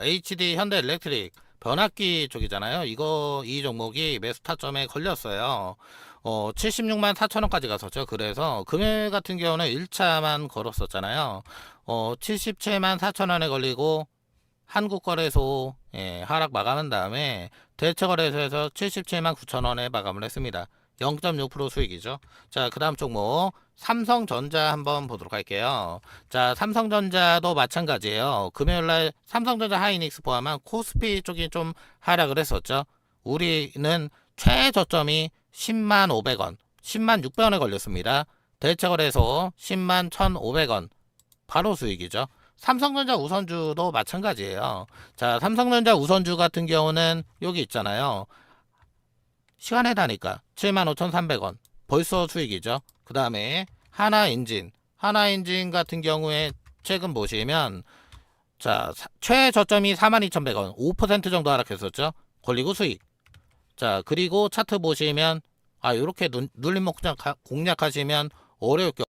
HD 현대 일렉트릭 변압기 쪽이잖아요. 이거 이 종목이 매수 타점에 걸렸어요. 어, 76만 4천 원까지 갔었죠. 그래서 금요일 같은 경우는 1차만 걸었었잖아요. 어, 77만 4천 원에 걸리고 한국거래소 예, 하락 마감한 다음에 대체거래소에서 77만 9천 원에 마감을 했습니다. 0.6% 수익이죠. 자, 그 다음 종목 삼성전자 한번 보도록 할게요. 자, 삼성전자도 마찬가지예요. 금요일날 삼성전자 하이닉스 포함한 코스피 쪽이 좀 하락을 했었죠. 우리는 최저점이 10만 500원, 10만 600원에 걸렸습니다. 대체거래소 10만 1,500원, 바로 수익이죠. 삼성전자 우선주도 마찬가지예요. 자, 삼성전자 우선주 같은 경우는 여기 있잖아요. 시간에 다니까 75,300원. 벌써 수익이죠. 그 다음에 하나 엔진. 하나 엔진 같은 경우에 최근 보시면 자, 사- 최저점이 42,100원. 5% 정도 하락했었죠. 걸리고 수익. 자, 그리고 차트 보시면 아, 요렇게 눈- 눌림목 공략- 공략하시면 어려울 게